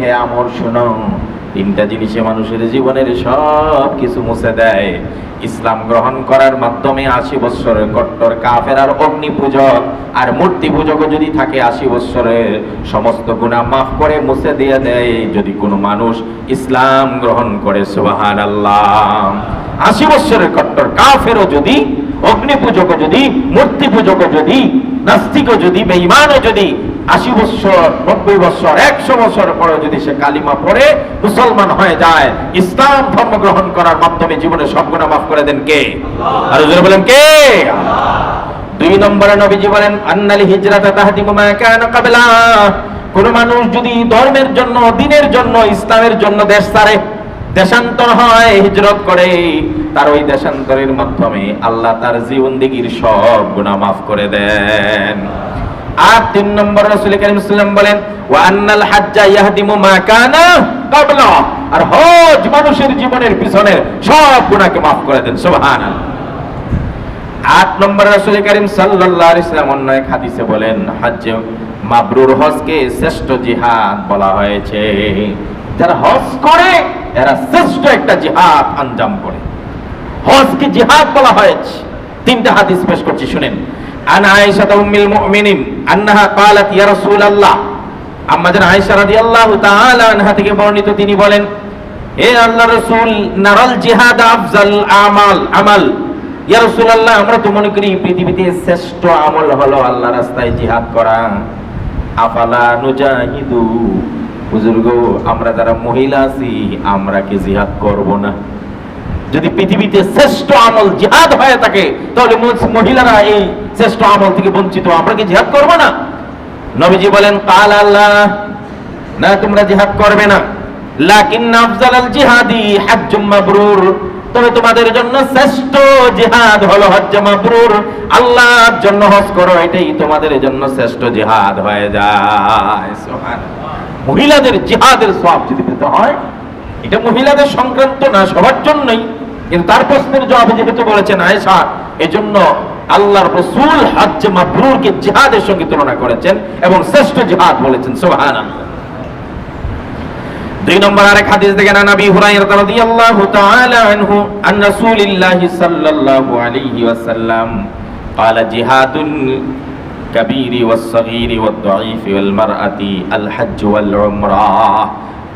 হে আমর মানুষের জীবনের মুছে দেয়। ইসলাম গ্রহণ করার মাধ্যমে অগ্নি পূজক আর মূর্তি যদি থাকে আশি বৎসরের, সমস্ত গুণা মাফ করে মুছে দিয়ে দেয়। যদি কোনো মানুষ ইসলাম গ্রহণ করে সুবাহান আল্লাহ আশি বৎসরের কট্টর কাফেরও যদি অগ্নি পূজকও যদি মূর্তি পূজকও যদি নাস্তিকও যদি বেঈমানও যদি আশি বছর নব্বই বছর একশো বছর পরে যদি সে কালিমা পড়ে মুসলমান হয়ে যায় ইসলাম ধর্ম গ্রহণ করার মাধ্যমে জীবনে সব গুণা মাফ করে দেন কে? আর বলেন কে? দুই নম্বরে নবীজি বলেন আন্নালি হিজরাতা তাহদিমু মা কানা ক্বাবলা। কোন মানুষ যদি ধর্মের জন্য দিনের জন্য ইসলামের জন্য দেশ ছাড়ে দেশান্তর হয়, হিজরত করে। তার ওই দেশান্তরের মাধ্যমে আল্লাহ তার জীবন দিগির সব গুনাহ মাফ করে দেন। আর তিন নম্বর রাসূল করিম সাল্লাল্লাহু বলেন, ওয়া আন্নাল হাজ্জা ইয়াহদিমু মা কানা ক্বাবলা আর হজ মানুষের জীবনের পিছনের সব গুণাকে মাফ করে দেন, সুবহানাল্লাহ। আট নম্বর রাসূল করিম সাল্লাল্লাহু আলাইহি সাল্লাম অন্য এক হাদিসে বলেন হজ মাবরুর হজকে শ্রেষ্ঠ জিহাদ বলা হয়েছে। যারা হজ করে এরা শ্রেষ্ঠ একটা জিহাদ আঞ্জাম করে। হজকে জিহাদ বলা হয়েছে। তিনটা হাদিস পেশ করছি, শুনেন। আন আয়েশা উম্মুল মুমিনিন আন্নাহা ক্বালাত ইয়া রাসূলুল্লাহ। আম্মা জান আয়েশা রাদিয়াল্লাহু তাআলা আনহা থেকে বর্ণিত, তিনি বলেন হে আল্লাহ রাসূল, নারাল জিহাদ আফজাল আমাল আমাল। ইয়া রাসূলুল্লাহ, আমরা তো মনে করি পৃথিবীতে শ্রেষ্ঠ আমল হলো আল্লাহ রাস্তায় জিহাদ করা। আফালা নুজাহিদু হুজুর গো আমরা যারা মহিলা আছি, আমরা কি জিহাদ করব না? যদি পৃথিবীতে শ্রেষ্ঠ আমল জিহাদ হয়ে থাকে, তাহলে মহিলারা এই শ্রেষ্ঠ আমল থেকে বঞ্চিত। আমরা কি জিহাদ করব না? নবীজি বলেন, কাল আল্লাহ, না, তোমরা জিহাদ করবে না। লাকিন আফজালাল জিহাদি হাজ্জুম মাবরুর। তবে তোমাদের জন্য শ্রেষ্ঠ জিহাদ হলো হজ্জ মাবরুর। আল্লাহর জন্য হজ করো, এটাই তোমাদের জন্য শ্রেষ্ঠ জিহাদ হয়ে যায়। সুবহানাল্লাহ। মহিলাদের জিহাদের সব যদি পেতে হয় এটা মহিলাদের সংক্রান্ত না সবার জন্যই কিন্তু তার প্রশ্নের জবাবে যেহেতু বলেছেন আয়েশা এজন্য আল্লাহর রসুল হজ্জ মাবরুরকে জিহাদের সঙ্গে তুলনা করেছেন এবং শ্রেষ্ঠ জিহাদ বলেছেন সুবহানাল্লাহ দুই নম্বর আরেক হাদিস দেখেন আন আবি হুরায়রা রাদিয়াল্লাহু তাআলা আনহু আন রাসূলিল্লাহি সাল্লাল্লাহু আলাইহি ওয়াসাল্লাম قال جهاد الكبير والصغير والضعيف والمرأة الحج والعمرة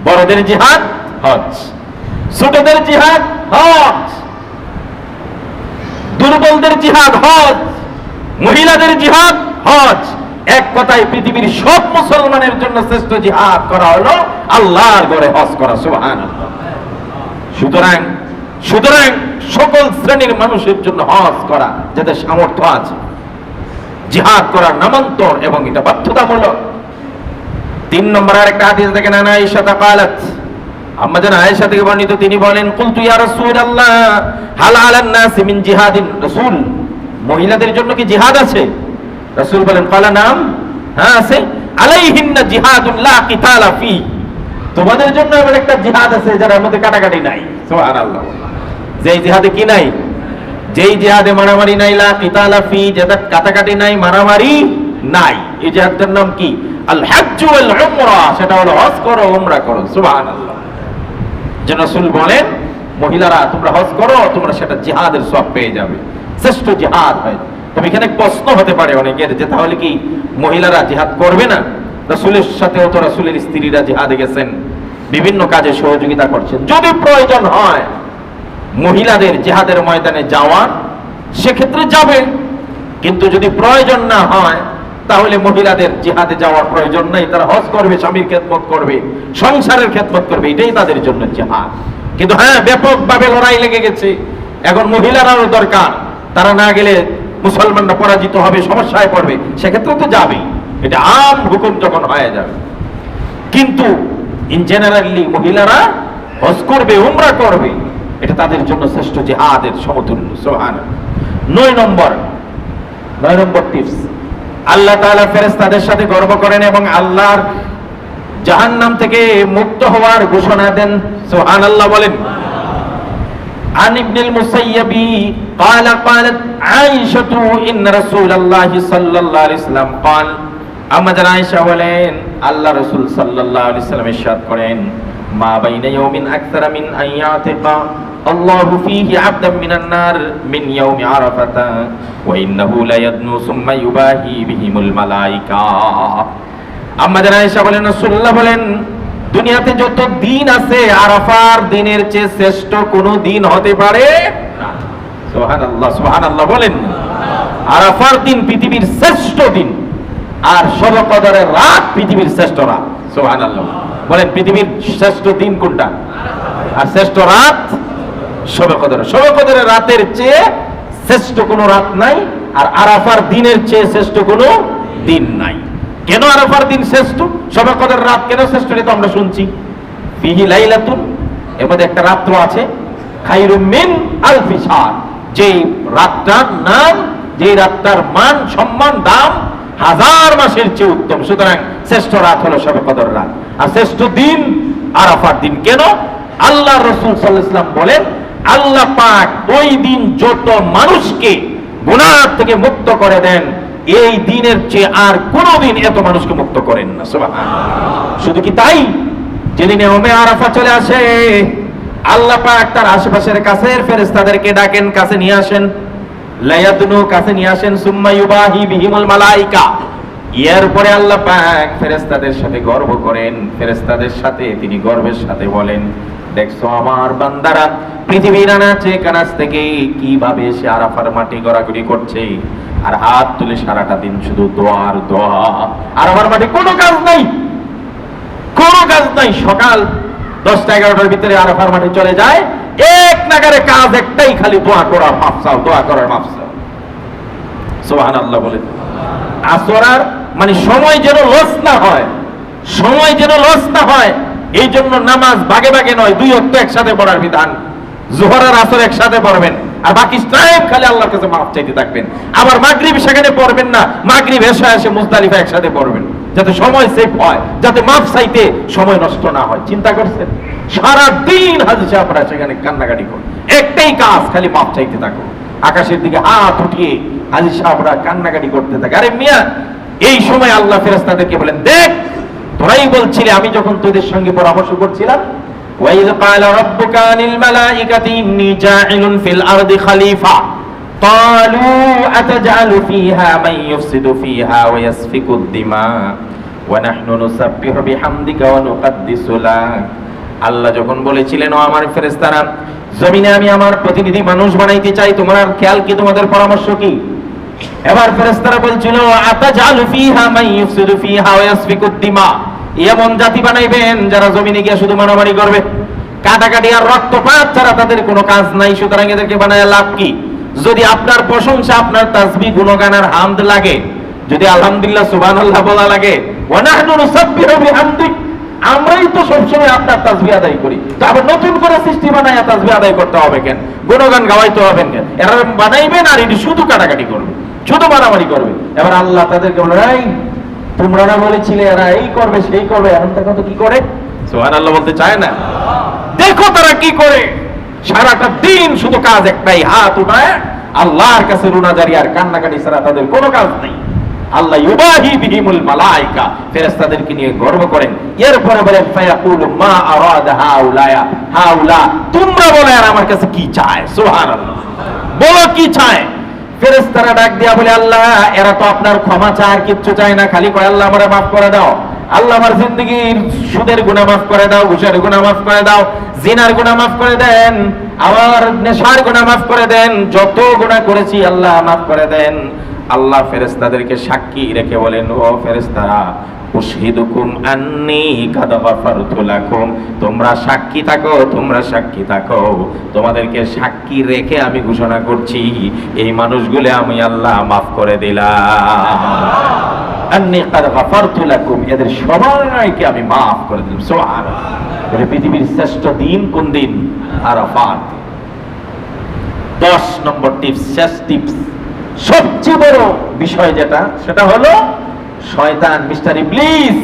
বড়দের জিহাদ হজ ছোটদের জিহাদ হজ দুর্বলদের জিহাদ হজ মহিলাদের জিহাদ হজ এক কথায় পৃথিবীর সব মুসলমানের জন্য শ্রেষ্ঠ জিহাদ করা হলো আল্লাহর ঘরে হজ করা সুবহান সুতরাং সুতরাং সকল শ্রেণীর মানুষের জন্য হজ করা যাদের সামর্থ্য আছে জিহাদ করার নামান্তর এবং এটা বাধ্যতামূলক। তিন নম্বর আর একটা হাদিস দেখেন, আনা আয়েশা কালাত আম্মা জান আয়েশা থেকে বর্ণিত, তিনি বলেন, কুলতু ইয়া রাসূলুল্লাহ, হাল আলান নাসি মিন জিহাদিন? রাসূল, মহিলাদের জন্য কি জিহাদ আছে? রাসূল বলেন, কালা, নাম হ্যাঁ আছে। আলাইহিন্না জিহাদুন লা কিতালা ফি। তোমাদের জন্য এমন একটা জিহাদ আছে যার মধ্যে কাটাকাটি নাই। সুবহানাল্লাহ। যেই জিহাদে কি নাই? যেই জিহাদে মারামারি নাই, লা কিতালা ফি, যেটা কাটাকাটি নাই, মারামারি নাই। এই জিহাদের নাম কি? আল উমরা, সেটা হলো হজ করো, উমরা করো। সুবহানাল্লাহ। রাসূল বলেন, মহিলারা, তোমরা হজ করো, তোমরা সেটা জিহাদের সব পেয়ে যাবে। শ্রেষ্ঠ জিহাদ হয়। তবে এখানে প্রশ্ন হতে পারে অনেকের, যে তাহলে কি মহিলারা জিহাদ করবে না? রাসূলের সাথেও তো রাসূলের স্ত্রীরা জিহাদে গেছেন। বিভিন্ন কাজে সহযোগিতা করছেন। যদি প্রয়োজন হয় মহিলাদের জিহাদের ময়দানে যাওয়ার সেক্ষেত্রে যাবে। কিন্তু যদি প্রয়োজন না হয়, তাহলে মহিলাদের জিহাদে যাওয়ার প্রয়োজন নেই। তারা হজ করবে, স্বামীর খেদমত করবে, সংসারের খেদমত করবে, এটাই তাদের জন্য জিহাদ। কিন্তু হ্যাঁ ব্যাপকভাবে লড়াই লেগে গেছে। এখন মহিলারাও দরকার। তারা না গেলে মুসলমানরা পরাজিত হবে, সমস্যায় পড়বে। সেক্ষেত্রে তো যাবেই। এটা আম হুকুম যখন হয়ে যাবে। কিন্তু ইন জেনারেলি মহিলারা হজ করবে, উমরা করবে। এটা তাদের জন্য শ্রেষ্ঠ জিহাদের সমতুল্য সোহান নয় নম্বর নয় নম্বর টিপস আল্লাহ তাআলা ফেরেশতাদের সাথে গর্ব করেন এবং আল্লাহর জাহান্নাম থেকে মুক্ত হওয়ার ঘোষণা দেন সুবহানাল্লাহ বলেন عن ابن المسيب قال قالت عائشة إن رسول الله صلى الله عليه وسلم قال আমাদের আয়েশা বলেন আল্লাহ রাসূল সাল্লাল্লাহু আলাইহি সাল্লাম ইরশাদ করেন মা বাইনা ইয়াউমিন আকতারা মিন আইয়াতিকা الله فيه عبدا من النار من يوم عرفة وإنه لا يدنو ثم يباهي بهم الملائكة আমাদের আয়েশা বলেন রাসূলুল্লাহ বলেন দুনিয়াতে যত দিন আছে আরাফার দিনের চেয়ে শ্রেষ্ঠ কোনো দিন হতে পারে না সুবহানাল্লাহ সুবহানাল্লাহ বলেন আরাফার দিন পৃথিবীর শ্রেষ্ঠ দিন আর শবে কদরের রাত পৃথিবীর শ্রেষ্ঠ রাত সুবহানাল্লাহ বলেন পৃথিবীর শ্রেষ্ঠ দিন কোনটা আর শ্রেষ্ঠ রাত শবে কদর শবে কদরের রাতের চেয়ে শ্রেষ্ঠ কোনো রাত নাই, আর আরাফার দিনের চেয়ে শ্রেষ্ঠ কোনো দিন নাই। কেন আরাফার দিন শ্রেষ্ঠ? শবে কদর রাত কেন শ্রেষ্ঠ এটা আমরা শুনছি। বিহি লাইলাতুন, এর মধ্যে একটা রাত্র আছে, খাইরুম মিন আলফি যেই রাতটার নাম, যেই রাতটার মান, সম্মান, দাম হাজার মাসের চেয়ে উত্তম। সুতরাং শ্রেষ্ঠ রাত হলো সবে কদর রাত। আর শ্রেষ্ঠ দিন আরাফার দিন। কেন? আল্লাহ রসুল সাল্লাহ ইসলাম বলেন আল্লাহ পাক ওই দিন যত মানুষকে গুনাহ থেকে মুক্ত করে দেন, এই দিনের চেয়ে আর কোনোদিন এত মানুষকে মুক্ত করেন না শুধু কি তাই? যেদিনে ওমে আরাফা চলে আসে, আল্লাহ পাক তার আশেপাশের কাছের ফেরেশতাদেরকে ডাকেন, কাছে নিয়ে আসেন। লায়াদনু কাছে নিয়ে আসেন, সুম্মা ইউবাহি বিহিমুল মালাইকা। এরপরে আল্লাহ পাক ফেরেশতাদের সাথে গর্ব করেন। ফেরেস্তাদের সাথে তিনি গর্বের সাথে বলেন দেখছ আমার বান্দারা? পৃথিবীর আনাচে কানাচ থেকে কীভাবে সে আরাফার মাটি গড়াগড়ি করছে? আর হাত তুলে সারাটা দিন শুধু দোয়ার দোয়া। আর আমার মাঠে কোনো কাজ নাই। কোনো কাজ নাই। সকাল দশটা এগারোটার ভিতরে আরাফার মাঠে চলে যায়। এক নাগারে কাজ একটাই, খালি দোয়া করার মাফসাও, দোয়া করার মাফসাও। সোহান আল্লাহ বলে আসরার মানে সময় যেন লস না হয়। সময় যেন লস না হয়। এই জন্য নামাজ ভাগে ভাগে নয়, দুই অক্ত একসাথে পড়ার বিধান। জোহর আর আসর একসাথে পড়বেন। আর বাকি টাইম খালি আল্লাহর কাছে মাফ চাইতে থাকবেন। আবার মাগরিব সেখানে পড়বেন না, মাগরিব এসে এসে মুজদালিফা একসাথে পড়বেন। যাতে সময় সেভ হয়, যাতে মাফ চাইতে সময় নষ্ট না হয়। চিন্তা করছেন? সারা দিন হাজি সাহেবরা সেখানে কান্নাকাটি করুন। একটাই কাজ, খালি মাফ চাইতে থাকো আকাশের দিকে হাত উঠিয়ে হাজি সাহেবরা কান্নাকাটি করতে থাকে। আরে মিয়া, এই সময় আল্লাহ ফেরেস্তাদেরকে বলেন, দেখ তোরাই বলছিলে আমি যখন তোদের সঙ্গে পরামর্শ করছিলাম وَإِذْ قَالَ رَبُّكَ لِلْمَلَائِكَةِ إِنِّي جَاعِلٌ فِي الْأَرْضِ خَلِيفَةً قالوا أتجعل فيها من يفسد فيها ويسفك الدماء ونحن نسبح بحمدك ونقدس لك আল্লাহ যখন বলেছিলেন ও আমার ফেরেস্তারা জমিনে আমি আমার প্রতিনিধি মানুষ বানাইতে চাই তোমার খেয়াল কি তোমাদের পরামর্শ কি এবার ফেরেস্তারা বলছিল, আতাজালু ফিহা মান ইউফসিদু ফিহা ওয়া ইয়াসফিকু দিমা? এমন জাতি বানাইবেন যারা জমিনে গিয়ে শুধু মারামারি করবে। কাটাকাটি আর রক্তপাত ছাড়া তাদের কোনো কাজ নাই, সুতরাং এদেরকে বানায় লাভ কি? যদি আপনার প্রশংসা, আপনার তাসবিহ গুণগান আর হামদ লাগে, যদি আলহামদুলিল্লাহ সুবহানাল্লাহ বলা লাগে, ওয়া নাহনু নুসাব্বিহু বিহামদিক, আমরাই তো সবসময় আপনার তাসবিহ আদায় করি। তো আবার নতুন করে সৃষ্টি বানায় তাসবিহ আদায় করতে হবে কেন? গুণগান গাওয়াইতে হবে কেন? এরা বানাইবেন আর এটি শুধু কাটাকাটি করবে। শুধু মারামারি করবে। এবার আল্লাহ তাদেরকে বলে এই তোমরা না বলেছিলে এরা এই করবে সেই করবে এখন দেখো তো কি করে? সোহান আল্লাহ বলতে চায় না। দেখো তারা কি করে। সারাটা দিন শুধু কাজ একটাই হাত উঠায় আল্লাহর কাছে রুনাজারি আর কান্নাকাটি ছাড়া তাদের কোনো কাজ নেই। আল্লাহ ইউবাহি বিহিমুল মালাইকা ফেরেশতাদেরকে নিয়ে গর্ব করেন। এরপরে বলেন ফায়াকুল মা আরাদ হাউলায়া। হাউলা তোমরা বলে আর আমার কাছে কি চায়? সুবহানাল্লাহ। বলো কি চায়? ফেরেশতারা ডাক দিয়া বলে, আল্লাহ, এরা তো আপনার ক্ষমা চায় আর কিচ্ছু চায় না। খালি করে আল্লাহ, আমারে মাফ করে দাও। আল্লাহ, আমার জিন্দগির সুদের গুণা মাফ করে দাও, ঘুষের গুণা মাফ করে দাও, জিনার গুণা মাফ করে দেন আমার নেশার গুণা মাফ করে দেন, যত গুণা করেছি আল্লাহ মাফ করে দেন। আল্লাহ ফেরেস্তাদেরকে সাক্ষী রেখে বলেন, ও ফেরেশতারা উশহিদুকুম আন্নি কাদ লাকুম। তোমরা সাক্ষী থাকো, তোমরা সাক্ষী থাকো। তোমাদেরকে সাক্ষী রেখে আমি ঘোষণা করছি, এই মানুষগুলো আমি আল্লাহ মাফ করে দিলাম। আন্নি কাদ লাকুম, এদের সবাইকে আমি মাফ করে দিলাম। সুবহানাল্লাহ। পৃথিবীর শ্রেষ্ঠ দিন কোন দিন? আরাফাত। দশ নম্বর টিপস, শেষ টিপস। সবচেয়ে বড় বিষয় যেটা, সেটা হলো শয়তান, মিস্টার ইবলিস,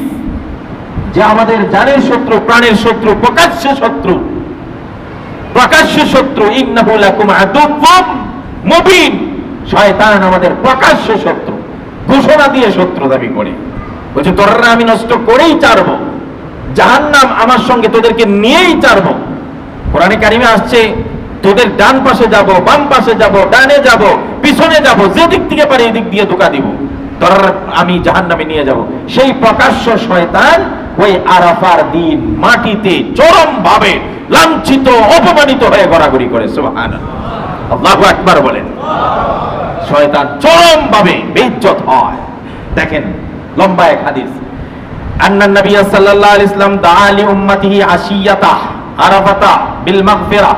যে আমাদের জানের শত্রু, প্রাণের শত্রু, প্রকাশ্য শত্রু প্রকাশ্য শত্রু মুবিন। শয়তান আমাদের প্রকাশ্য শত্রু, ঘোষণা দিয়ে শত্রু দাবি করে। বলছে তোরা আমি নষ্ট করেই চারবো জাহান্নাম আমার সঙ্গে তোদেরকে নিয়েই চারবো কোরআনে কারিমে আসছে, তোদের ডান পাশে যাব, বাম পাশে যাব, ডানে যাব, পিছনে যাব যে দিক থেকে পারি এদিক দিয়ে ধোকা দিব। তোর আমি জাহান নামে নিয়ে যাব। সেই প্রকাশ্য শয়তান ওই আরাফার দিন মাটিতে চরম ভাবে লাঞ্ছিত, অপমানিত হয়ে গড়াগড়ি করে সুবহান আল্লাহু আকবার বলেন। শয়তান চরম ভাবে বেজ্জত হয়। দেখেন, লম্বা এক হাদিস। আন্না নবী সাল্লাল্লাহু আলাইহি ইসলাম দাআ লি উম্মতিহি আশিয়াতা আরাফাতা বিল মাগফিরা।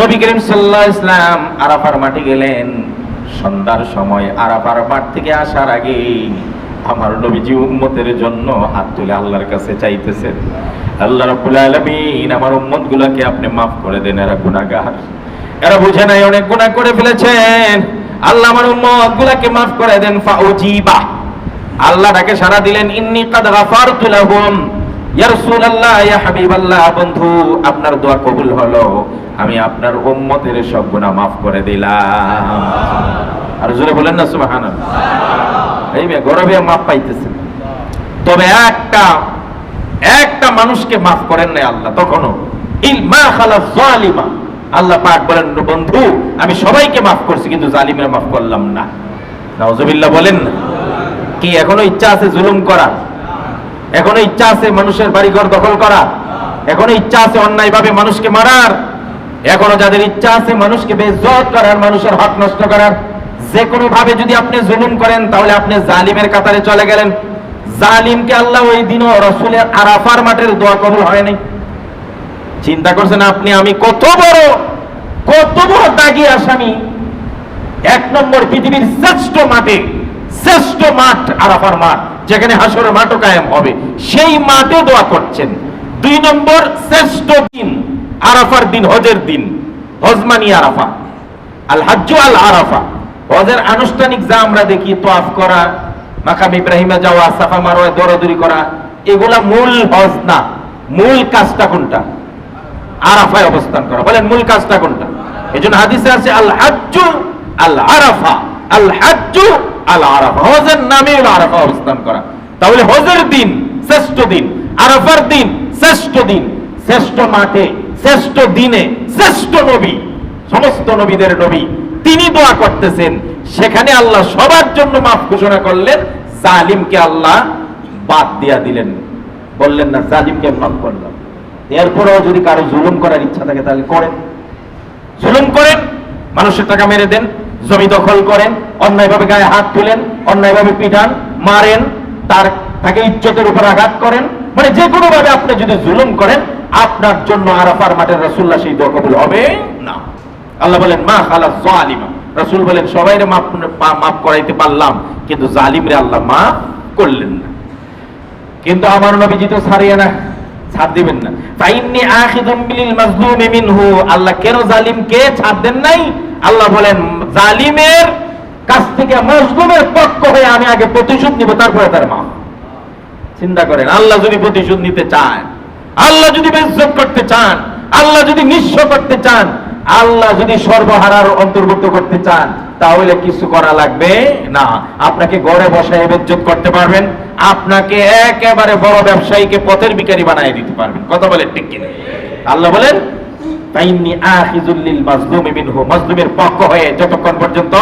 নবী করিম সাল্লাল্লাহু আলাইহি ইসলাম আরাফার মাঠে গেলেন। সন্ধ্যার সময় আরাফার মাঠ থেকে আসার আগে আমার নবীজি উম্মতের জন্য হাত তুলে আল্লাহর কাছে চাইতেছেন। আল্লাহ রাব্বুল আলামিন আমার উম্মতগুলোকে আপনি মাফ করে দেন, এরা গুনাহগার। এরা বুঝে নাই, অনেক গুনাহ করে ফেলেছেন। আল্লাহ আমার উম্মতগুলোকে মাফ করে দেন, ফাউজিবা। আল্লাহ তাকে সারা দিলেন, ইন্নি কাদ গাফারতু লাহুম। আপনার দোয়া কবুল হলো। আমি আপনার উম্মতের সব গুনাহ maaf করে দিলাম। আর জোরে বলেন না, সুবহানাল্লাহ। এই মেয়ে গরবে মাপ পাইতেছেন তবে একটা একটা মানুষকে মাফ করেন নাই আল্লাহ তখনও। ইল মা খালা জালিমা। আল্লাহ পাক বলেন, বন্ধু, আমি সবাইকে মাফ করছি, কিন্তু জালিমের মাফ করলাম না। নাউজুবিল্লাহ বলেন না। কি এখনও ইচ্ছা আছে জুলুম করা এখনও ইচ্ছা আছে মানুষের বাড়িঘর দখল করা এখনও ইচ্ছা আছে অন্যায়ভাবে মানুষকে মারার। এখনও যাদের ইচ্ছা আছে মানুষকে বেজত করার, মানুষের হক নষ্ট করার। যে কোনো ভাবে যদি আপনি জুলুম করেন, তাহলে আপনি জালিমের কাতারে চলে গেলেন। জালিমকে আল্লাহ ওই দিনও রসুলের আরাফার মাঠের দোয়া কবুল হয় নাই। চিন্তা করছেন আপনি, আমি কত বড় কত বড় দাগি আসামি। এক নম্বর পৃথিবীর শ্রেষ্ঠ মাঠে, শ্রেষ্ঠ মাঠ আরাফার মাঠ। যেখানে হাসরের মাঠও কায়েম হবে। সেই মাঠে দোয়া করছেন। দুই নম্বর, শ্রেষ্ঠ দিন, আরাফার দিন, হজের দিন। হজমানি আরাফা। আল হাজ্জু আল আরাফা। হজের আনুষ্ঠানিক যা আমরা দেখি, তোয়াফ করা, মাকাম ইব্রাহিমে যাওয়া, সাফা মারোয়া, দৌড়াদৌড়ি করা, এগুলা মূল হজ না। মূল কাজটা কোনটা? আরাফায় অবস্থান করা। বলেন, মূল কাজটা কোনটা? এই জন্য হাদিসে আছে, আল হাজ্জু, আল আরাফা। আল হাজ্জু আল আরাফা হজের নামে আরাফা অবস্থান করা। তাহলে হজের দিন শ্রেষ্ঠ দিন, আরাফার দিন শ্রেষ্ঠ দিন, শ্রেষ্ঠ মাঠে, শ্রেষ্ঠ দিনে, শ্রেষ্ঠ নবী, সমস্ত নবীদের নবী, তিনি দোয়া করতেছেন। সেখানে আল্লাহ সবার জন্য মাফ ঘোষণা করলেন, জালিমকে আল্লাহ বাদ দিয়া দিলেন। বললেন, না, জালিমকে মাফ করলাম। এরপরেও যদি কারও জুলুম করার ইচ্ছা থাকে, তাহলে করেন। জুলুম করেন, মানুষের টাকা মেরে দেন। জমি দখল করেন, অন্যায়ভাবে গায়ে হাত তুলেন, অন্যায়ভাবে পিটান, মারেন, তার, তাকে ইজ্জতের উপর আঘাত করেন। মানে যে কোনো ভাবে আপনি যদি জুলুম করেন, আপনার জন্য আরাফার মাঠের রাসূলুল্লাহ সেই দোয়া কবুল হবে না। আল্লাহ বলেন, মা খালা জালিমা। রাসূল বলেন সবাইরে মাফ মাফ করাইতে পারলাম, কিন্তু জালিমরে আল্লাহ মাফ করলেন না। কিন্তু আমার নবীজি তো ছাড়িয়ে না, ছাড় দিবেন না। ফাইন্নি আখিদুম বিল মাজলুমি মিনহু। আল্লাহ কেন জালিমকে ছাড় দেন নাই? আল্লাহ বলেন, জালিমের কাছ থেকে মাজলুমের পক্ষ হয়ে আমি আগে প্রতিশোধ নিব, তারপরে তার মা চিন্তা করেন, আল্লাহ যদি প্রতিশোধ নিতে চান, আল্লাহ যদি বেজ্জত করতে চান, আল্লাহ যদি নিঃস্ব করতে চান, আল্লাহ যদি সর্বহারার অন্তর্ভুক্ত করতে চান, তাহলে কিছু করা লাগবে না। আপনাকে গড়ে বসায় বেজ্জত করতে পারবেন, আপনাকে একেবারে বড় ব্যবসায়ীকে পথের বিকারী বানিয়ে দিতে পারবেন। কথা বলেন ঠিক কিনা? আল্লাহ বলেন তাইন্নি আখিজুল লিল মাজলুমি মিনহু মাজলুমের পক্ষ হয়ে যতক্ষণ পর্যন্ত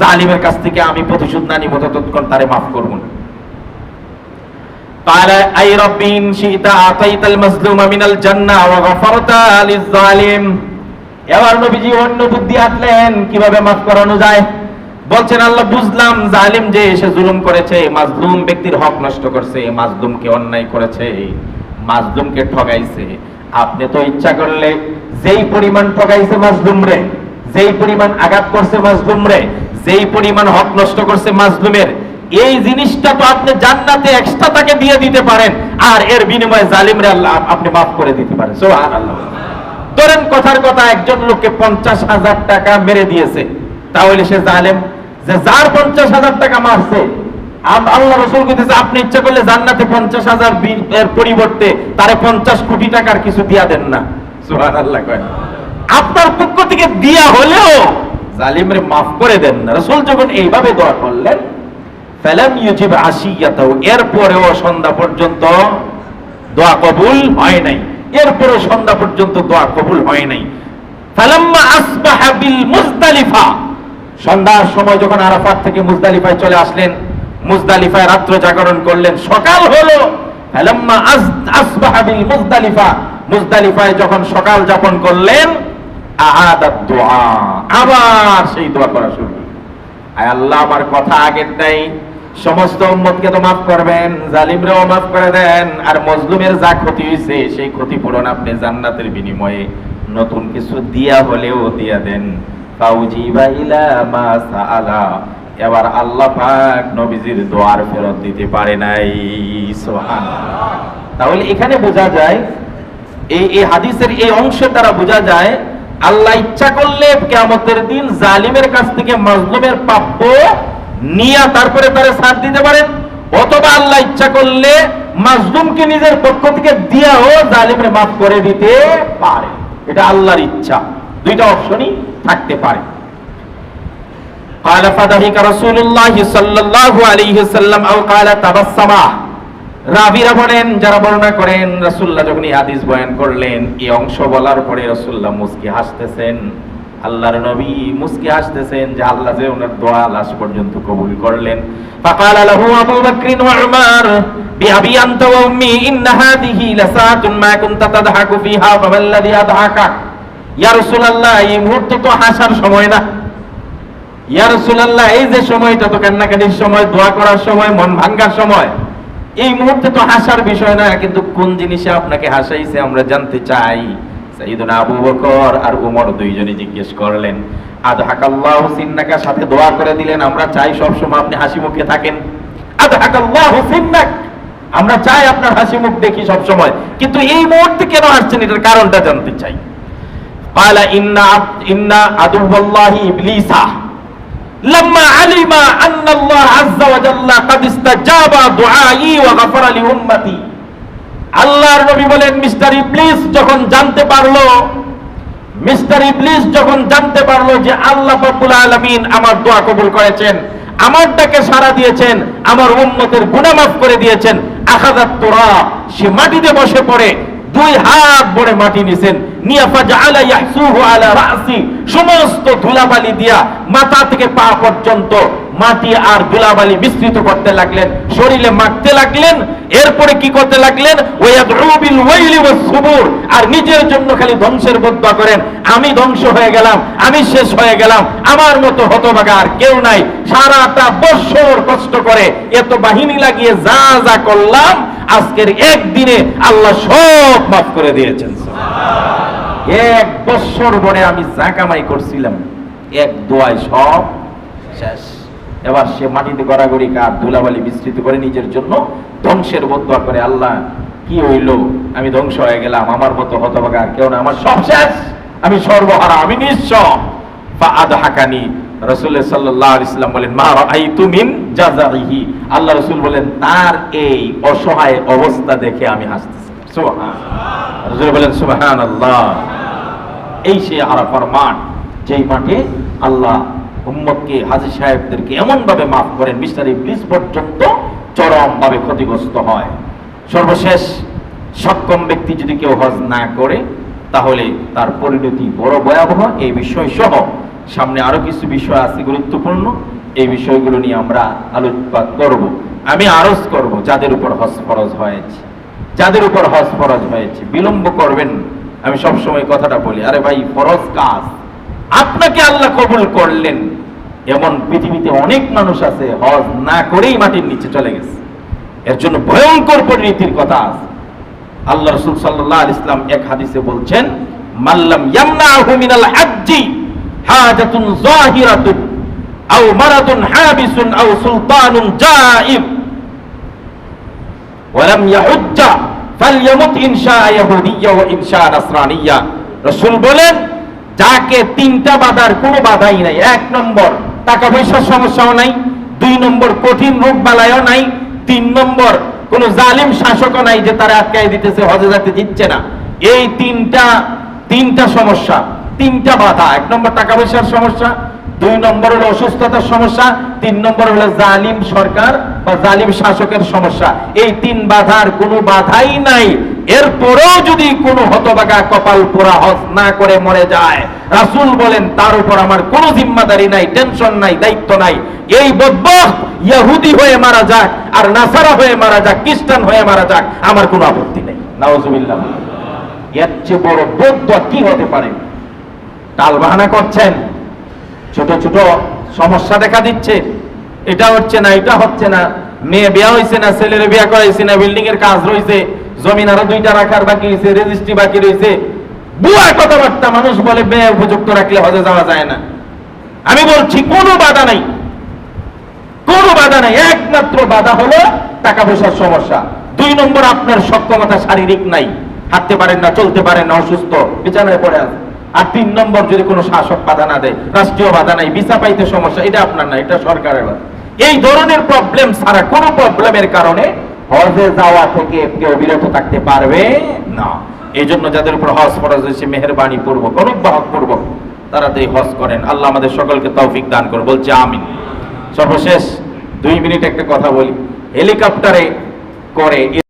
জালিমের কাছ থেকে আমি প্রতিশোধ না নিব ততক্ষণ তারে মাফ করব না قال أي رب إن شئت أعطيت المظلوم من الجنة وغفرت للظالم এবার নবীজি অন্য বুদ্ধি আটলেন কিভাবে মাফ করানো যায় বলছেন আল্লাহ বুঝলাম জালিম যে এসে জুলুম করেছে মাজলুম ব্যক্তির হক নষ্ট করছে মাজলুমকে অন্যায় করেছে মাজলুমকে ঠগাইছে আপনি তো ইচ্ছা করলে যেই পরিমাণ ঠগাইছে মাজলুম রে যেই পরিমাণ আঘাত করছে মাজলুম রে যেই পরিমাণ হক নষ্ট করছে মাজলুমের, এই জিনিসটা তো আপনি জান্নাতে এক্সট্রা তাকে দিয়ে দিতে পারেন, আর এর বিনিময়ে জালিমরে আল্লাহ আপনি মাফ করে দিতে পারেন। সুবহানাল্লাহ। ধরেন কথার কথা, একজন লোককে পঞ্চাশ হাজার টাকা মেরে দিয়েছে, তাহলে সে জালেম, যে যার পঞ্চাশ হাজার টাকা মারছে আল্লাহ রসুল কইতেছে আপনি ইচ্ছা করলে জান্নাতে পঞ্চাশ হাজার এর পরিবর্তে তারে পঞ্চাশ কোটি টাকার কিছু দিয়া দেন না। আপনার পক্ষ থেকে দিয়া হলেও জালিমরে মাফ করে দেন না। রাসূল যখন এইভাবে দোয়া করলেন ইউজিব এরপরেও সন্ধ্যা পর্যন্ত দোয়া কবুল হয় নাই। এরপরে সন্ধ্যা পর্যন্ত দোয়া কবুল হয় নাই। সন্ধ্যার সময় যখন আরাফাত থেকে মুজদালিফায় চলে আসলেন, মুজদালিফায় রাত্র জাগরণ করলেন, সকাল হলো মুজদালিফায় যখন সকাল যাপন করলেন আবার সেই দোয়া করা শুরু। আল্লাহ, আমার কথা আগের নাই। সমস্ত উম্মতকে তো মাফ করবেন, জালিমরেও মাফ করে দেন, আর মজলুমের যা ক্ষতি হয়েছে, সেই ক্ষতিপূরণ আপনি জান্নাতের বিনিময়ে নতুন কিছু দিয়া হলেও দিয়া দেন। এবার আল্লাহ পাক নবীজির দোয়ার ফেরত দিতে পারে নাই। সুবহানাল্লাহ। তাহলে এখানে বোঝা যায় এই এই হাদিসের এই অংশের দ্বারা বোঝা যায় আল্লাহ ইচ্ছা করলে কেয়ামতের দিন জালিমের কাছ থেকে মাজলুমের প্রাপ্য নিয়ে তারপরে তারা সাথ দিতে পারেন অথবা আল্লাহ ইচ্ছা করলে মাজলুমকে নিজের পক্ষ থেকে দিয়াও জালিমের মাফ করে দিতে পারে এটা আল্লাহর ইচ্ছা দুইটা অপশনই থাকতে পারে قال فضحك رسول الله صلى الله عليه وسلم او قال تبسم রাবিরা বলেন যারা বর্ণনা করেন রাসূলুল্লাহ যখন এই হাদিস বয়ান করলেন এই অংশ বলার পরে রাসূলুল্লাহ মুস্কি হাসতেছেন আল্লাহর নবী মুস্কি হাসতেছেন যে আল্লাহ যে ওনার দোয়া লাস্ট পর্যন্ত কবুল করলেন فقال له ابو بكر وعمر بأبي أنت وأمي إن هذه لساعة ما كنت تضحك فيها فما الذي أضحك يا رسول الله এই মুহূর্ত তো হাসার সময় না ইয়া রাসূলুল্লাহ এই যে সময়টা তো কান্নাকাটির সময় দোয়া করার সময় মন ভাঙ্গার সময় এই মুহূর্তে তো হাসার বিষয় না কিন্তু কোন জিনিসে আপনাকে হাসাইছে আমরা জানতে চাই। আবু বকর আর উমর দুইজনে জিজ্ঞেস করলেন আদ হাকাল্লাহ সাথে দোয়া করে দিলেন, আমরা চাই সবসময় আপনি হাসি মুখে থাকেন। আদ হাকাল্লাহ সিন্নাক? আমরা চাই আপনার হাসি মুখ দেখি সবসময়। কিন্তু এই মুহূর্তে কেন আসছেন এটার কারণটা জানতে চাই। পালা ইন্না ইন্না আদুবল্লাহি ইবলিসা। لما علم أن الله عز وجل قد استجاب دعائي وغفر لأمتي আল্লাহর নবী বলেন মিস্টার ইবলিস যখন জানতে পারলো মিস্টার ইবলিস যখন জানতে পারলো যে আল্লাহ রাব্বুল আলামিন আমার দোয়া কবুল করেছেন আমার ডাকে সাড়া দিয়েছেন আমার উম্মতের গুনাহ মাফ করে দিয়েছেন আখাদাত তোরা সে মাটিতে বসে পড়ে দুই হাত ভরে মাটি নিছেন। সমস্ত ধুলাবালি দিয়া মাথা থেকে পা পর্যন্ত মাটি আর ধুলাবালি মিশ্রিত করতে লাগলেন, শরীরে মাখতে লাগলেন, এরপরে কি করতে লাগলেন? আর নিজের জন্য খালি ধ্বংসের বদয়া করেন। আমি ধ্বংস হয়ে গেলাম, আমি শেষ হয়ে গেলাম, আমার মতো হতভাগা আর কেউ নাই। সারাটা বছর কষ্ট করে এত বাহিনী লাগিয়ে যা যা করলাম, আজকের একদিনে আল্লাহ সব মাফ করে দিয়েছেন এক বছর পরে আমি যা কামাই করছিলাম, এক দোয়ায় সব শেষ। এবার সে মাটিতে গড়াগড়ি কার ধুলাবালি বিস্তৃত করে নিজের জন্য ধ্বংসের বদয়া করে, আল্লাহ, কি হইল? আমি ধ্বংস হয়ে গেলাম, আমার মতো হতভাগা কেউ না, আমার সব শেষ, আমি সর্বহারা, আমি নিঃস্ব। বা আদ হাকানি রসুল সাল্লাহ ইসলাম বলেন, মা রাআইতু মিন জাযাইহি আল্লাহ রসুল বলেন, তার এই অসহায় অবস্থা দেখে আমি হাসতেছি। সুবহান বলেন, সুবহানাল্লাহ। এই সে আরাফার মাঠ, যেই মাঠে আল্লাহ উম্মতকে হাজি সাহেবদেরকে এমন ভাবে মাফ করেন, মিস্টার ইবলিস পর্যন্ত চরম ভাবে ক্ষতিগ্রস্ত হয়। সর্বশেষ, সক্ষম ব্যক্তি যদি কেউ হজ না করে, তাহলে তার পরিণতি বড় ভয়াবহ। এই বিষয় সহ সামনে আরও কিছু বিষয় আছে গুরুত্বপূর্ণ। এই বিষয়গুলো নিয়ে আমরা আলোকপাত করব। আমি আরজ করব, যাদের উপর হজ ফরজ হয়েছে। যাদের উপর হজ ফরজ হয়েছে, বিলম্ব করবেন আমি সব সময় কথাটা বলি, আরে ভাই, ফরজ কাজ। আপনাকে আল্লাহ কবুল করলেন। এমন পৃথিবীতে অনেক মানুষ আছে, হজ না করেই মাটির নিচে চলে গেছে। এর জন্য ভয়ঙ্কর পরিণতির কথা আছে। আল্লাহ রসুল সাল্লাহ ইসলাম এক হাদিসে বলছেন মাল্লাম হাজ্জি হাজাতুন আও হাবিসুন আও সুলতানুন জাইব ওয়ালাম ইয়াহুজ্জা ফালইয়ামুত ইনশা ইয়াহুদিয়্যা ওয়া ইনশা নাসরানিয়্যা রাসূল বলেন, যাকে তিনটা বাধার কোনো বাধাই নাই, এক নম্বর টাকা পয়সার সমস্যাও নাই, দুই নম্বর কঠিন রোগ বালায়ও নাই, তিন নম্বর কোন জালিম শাসকও নাই যে তারা আটকাই দিতেছে, হজে যাতে দিচ্ছে না। এই তিনটা তিনটা সমস্যা, তিনটা বাধা। এক নম্বর টাকা পয়সার সমস্যা, দুই নম্বর হলো অসুস্থতার সমস্যা, তিন নম্বর হলো জালিম সরকার বা জালিম শাসকের সমস্যা। এই তিন বাধার কোনো বাধাই নাই। এরপরেও যদি কোনো হতবাগা কপাল পোড়া হজ না করে মরে যায়, রাসূল বলেন, তার উপর আমার কোনো জিম্মাদারি নাই, টেনশন নাই, দায়িত্ব নাই। এই বদবখ ইহুদি হয়ে মারা যাক আর নাসারা হয়ে মারা যাক, খ্রিস্টান হয়ে মারা যাক, আমার কোনো আপত্তি নেই। নাউজুবিল্লাহ। এর চেয়ে বড় বৌদ্ধ কি হতে পারে? টাল বাহানা করছেন। ছোট ছোট সমস্যা দেখা দিচ্ছে। এটা হচ্ছে না, এটা হচ্ছে না। মেয়ে বিয়া হয়েছে না, ছেলের বিয়া করাইছে না বিল্ডিং এর কাজ রয়েছে জমিন আরও দুইটা রাখার বাকি রয়েছে রেজিস্ট্রি বাকি রয়েছে বুয়া কথাবার্তা মানুষ বলে মেয়ে উপযুক্ত রাখলে হজে যাওয়া যায় না। আমি বলছি, কোনো বাধা নাই। কোনো বাধা নাই। একমাত্র বাধা হলো টাকা পয়সার সমস্যা। দুই নম্বর, আপনার সক্ষমতা শারীরিক নাই। হাঁটতে পারেন না, চলতে পারেন না, অসুস্থ, বিছানায় পড়ে আছে আর তিন নম্বর, যদি কোনো শাসক বাধা না দেয়, রাষ্ট্রীয় বাধা নাই, ভিসা পাইতে সমস্যা, এটা আপনার না, এটা সরকারের এই ধরনের প্রবলেম ছাড়া কোনো প্রবলেমের কারণে হজে যাওয়া থেকে কেউ বিরত থাকতে পারবে না। এই জন্য যাদের উপর হজ ফরজ হয়েছে মেহরবানি পূর্বক অনুগ্রহ পূর্বক তারা তো হজ করেন। আল্লাহ আমাদের সকলকে তৌফিক দান করে বলছে আমিন। সর্বশেষ দুই মিনিট একটা কথা বলি। হেলিকপ্টারে করে